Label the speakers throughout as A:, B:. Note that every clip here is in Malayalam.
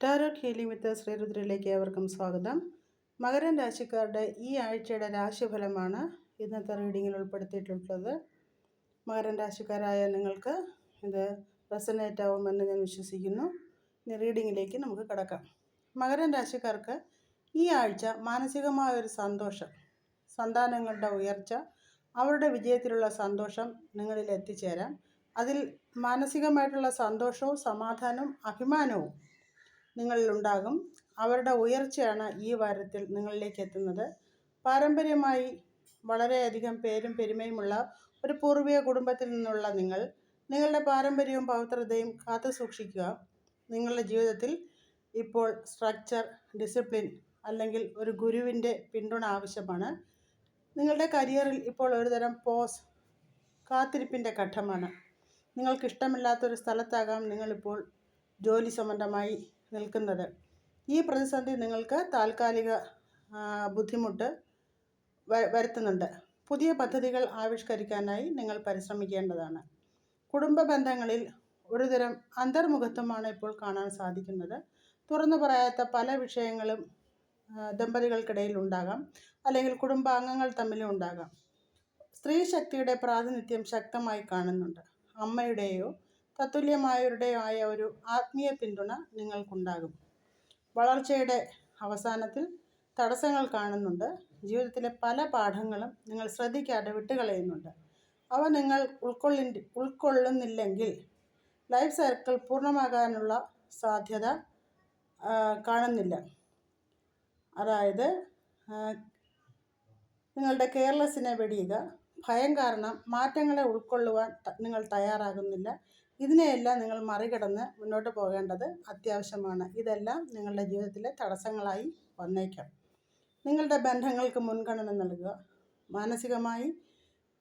A: ടാരോട്ട് ഹീലിംഗ് വിത്ത് ശ്രീരുദ്രയിലേക്ക് ഏവർക്കും സ്വാഗതം. മകരൻ രാശിക്കാരുടെ ഈ ആഴ്ചയുടെ രാശിഫലമാണ് ഇന്നത്തെ റീഡിങ്ങിൽ ഉൾപ്പെടുത്തിയിട്ടുള്ളത്. മകരൻ രാശിക്കാരായ നിങ്ങൾക്ക് ഇത് റെസനേറ്റ് ആവുമെന്ന് ഞാൻ വിശ്വസിക്കുന്നു. ഇനി റീഡിങ്ങിലേക്ക് നമുക്ക് കിടക്കാം. മകരൻ രാശിക്കാർക്ക് ഈ ആഴ്ച മാനസികമായ ഒരു സന്തോഷം സന്താനങ്ങളുടെ ഉയർച്ച അവരുടെ വിജയത്തിലുള്ള സന്തോഷം നിങ്ങളിൽ എത്തിച്ചേരാം. അതിൽ മാനസികമായിട്ടുള്ള സന്തോഷവും സമാധാനവും അഭിമാനവും നിങ്ങളിലുണ്ടാകും. അവരുടെ ഉയർച്ചയാണ് ഈ വാരത്തിൽ നിങ്ങളിലേക്ക് എത്തുന്നത്. പാരമ്പര്യമായി വളരെയധികം പേരും പെരുമയുമുള്ള ഒരു പൂർവിക കുടുംബത്തിൽ നിന്നുള്ള നിങ്ങൾ നിങ്ങളുടെ പാരമ്പര്യവും പവിത്രതയും കാത്തു സൂക്ഷിക്കുക. നിങ്ങളുടെ ജീവിതത്തിൽ ഇപ്പോൾ സ്ട്രക്ചർ ഡിസിപ്ലിൻ അല്ലെങ്കിൽ ഒരു ഗുരുവിന്റെ പിന്തുണ ആവശ്യമാണ്. നിങ്ങളുടെ കരിയറിൽ ഇപ്പോൾ ഒരുതരം പോസ് കാത്തിരിപ്പിന്റെ ഘട്ടമാണ്. നിങ്ങൾക്കിഷ്ടമില്ലാത്തൊരു സ്ഥലത്താകാം നിങ്ങളിപ്പോൾ ജോലി സംബന്ധമായി നിൽക്കുന്നത്. ഈ പ്രതിസന്ധി നിങ്ങൾക്ക് താൽക്കാലിക ബുദ്ധിമുട്ട് വരുത്തുന്നുണ്ട്. പുതിയ പദ്ധതികൾ ആവിഷ്കരിക്കാനായി നിങ്ങൾ പരിശ്രമിക്കേണ്ടതാണ്. കുടുംബ ബന്ധങ്ങളിൽ ഒരുതരം അന്തർമുഖത്വമാണ് ഇപ്പോൾ കാണാൻ സാധിക്കുന്നത്. തുറന്നു പറയാത്ത പല വിഷയങ്ങളും ദമ്പതികൾക്കിടയിൽ ഉണ്ടാകാം. അല്ലെങ്കിൽ കുടുംബാംഗങ്ങൾ തമ്മിലും ഉണ്ടാകാം. സ്ത്രീ ശക്തിയുടെ പ്രാതിനിധ്യം ശക്തമായി കാണുന്നുണ്ട്. അമ്മയുടെയോ തത്തുല്യമായവരുടെയോ ആയ ഒരു ആത്മീയ പിന്തുണ നിങ്ങൾക്കുണ്ടാകും. വളർച്ചയുടെ അവസാനത്തിൽ തടസ്സങ്ങൾ കാണുന്നുണ്ട്. ജീവിതത്തിലെ പല പാഠങ്ങളും നിങ്ങൾ ശ്രദ്ധിക്കാതെ വിട്ടുകളയുന്നുണ്ട്. അവ നിങ്ങൾ ഉൾക്കൊള്ളി ഉൾക്കൊള്ളുന്നില്ലെങ്കിൽ ലൈഫ് സർക്കിൾ പൂർണമാകാനുള്ള സാധ്യത കാണുന്നില്ല. അതായത് നിങ്ങളുടെ കെയർലെസ്സിനെ വെടിയുക ഭയം കാരണം മാറ്റങ്ങളെ ഉൾക്കൊള്ളുവാൻ നിങ്ങൾ തയ്യാറാകുന്നില്ല. ഇതിനെയെല്ലാം നിങ്ങൾ മറികടന്ന് മുന്നോട്ട് പോകേണ്ടത് അത്യാവശ്യമാണ്. ഇതെല്ലാം നിങ്ങളുടെ ജീവിതത്തിലെ തടസ്സങ്ങളായി വന്നേക്കാം. നിങ്ങളുടെ ബന്ധങ്ങൾക്ക് മുൻഗണന നൽകുക. മാനസികമായി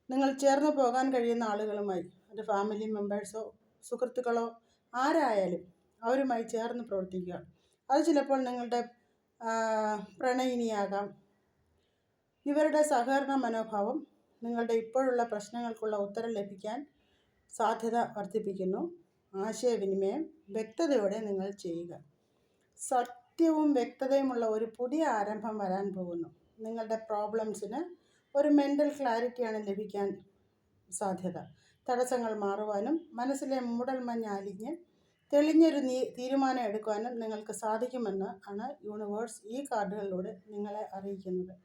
A: നിങ്ങൾ ചേർന്ന് പോകാൻ കഴിയുന്ന ആളുകളുമായി അത് ഫാമിലി മെമ്പേഴ്സോ സുഹൃത്തുക്കളോ ആരായാലും അവരുമായി ചേർന്ന് പ്രവർത്തിക്കുക. അത് ചിലപ്പോൾ നിങ്ങളുടെ പ്രണയിനിയാകാം. ഇവരുടെ സഹകരണ മനോഭാവം നിങ്ങളുടെ ഇപ്പോഴുള്ള പ്രശ്നങ്ങൾക്കുള്ള ഉത്തരം ലഭിക്കാൻ സാധ്യത വർദ്ധിപ്പിക്കുന്നു. ആശയവിനിമയം വ്യക്തതയോടെ നിങ്ങൾ ചെയ്യുക. സത്യവും വ്യക്തതയുമുള്ള ഒരു പുതിയ ആരംഭം വരാൻ പോകുന്നു. നിങ്ങളുടെ പ്രോബ്ലംസിന് ഒരു മെന്റൽ ക്ലാരിറ്റിയാണ് ലഭിക്കാൻ സാധ്യത. തടസ്സങ്ങൾ മാറുവാനും മനസ്സിലെ മൂടൽമഞ്ഞ് അലിഞ്ഞ് തെളിഞ്ഞൊരു നീ തീരുമാനം എടുക്കുവാനും നിങ്ങൾക്ക് സാധിക്കുമെന്ന് ആണ് യൂണിവേഴ്സ് ഈ കാർഡുകളിലൂടെ നിങ്ങളെ അറിയിക്കുന്നത്.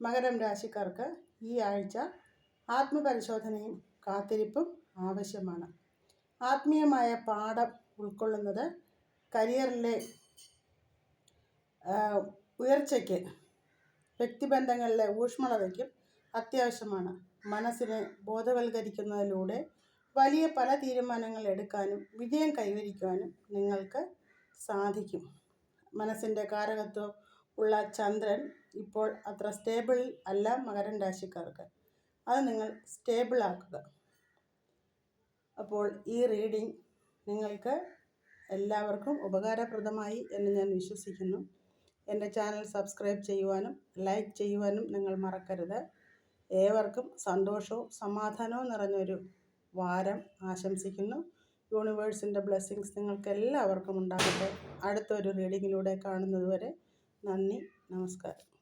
A: മകരം രാശിക്കാർക്ക് ഈ ആഴ്ച ആത്മപരിശോധനയും കാത്തിരിപ്പും ആവശ്യമാണ്. ആത്മീയമായ പാഠം ഉൾക്കൊള്ളുന്നത് കരിയറിലെ ഉയർച്ചയ്ക്ക് വ്യക്തിബന്ധങ്ങളിലെ ഊഷ്മളതയ്ക്കും അത്യാവശ്യമാണ്. മനസ്സിനെ ബോധവൽക്കരിക്കുന്നതിലൂടെ വലിയ പല തീരുമാനങ്ങൾ എടുക്കാനും വിജയം കൈവരിക്കുവാനും നിങ്ങൾക്ക് സാധിക്കും. മനസ്സിന്റെ കാരകത്വം ഉള്ള ചന്ദ്രൻ ഇപ്പോൾ അത്ര സ്റ്റേബിൾ അല്ല മകരം രാശിക്കാർക്ക്. അത് നിങ്ങൾ സ്റ്റേബിൾ ആക്കുക. അപ്പോൾ ഈ റീഡിംഗ് നിങ്ങൾക്ക് എല്ലാവർക്കും ഉപകാരപ്രദമായി എന്ന് ഞാൻ വിശ്വസിക്കുന്നു. എന്റെ ചാനൽ സബ്സ്ക്രൈബ് ചെയ്യുവാനും ലൈക്ക് ചെയ്യുവാനും നിങ്ങൾ മറക്കരുത്. ഏവർക്കും സന്തോഷവും സമാധാനവും നിറഞ്ഞൊരു വാരം ആശംസിക്കുന്നു. യൂണിവേഴ്സിന്റെ ബ്ലെസ്സിങ്സ് നിങ്ങൾക്ക് എല്ലാവർക്കും ഉണ്ടാകട്ടെ. അടുത്തൊരു റീഡിങ്ങിലൂടെ കാണുന്നതുവരെ നന്ദി നമസ്കാരം.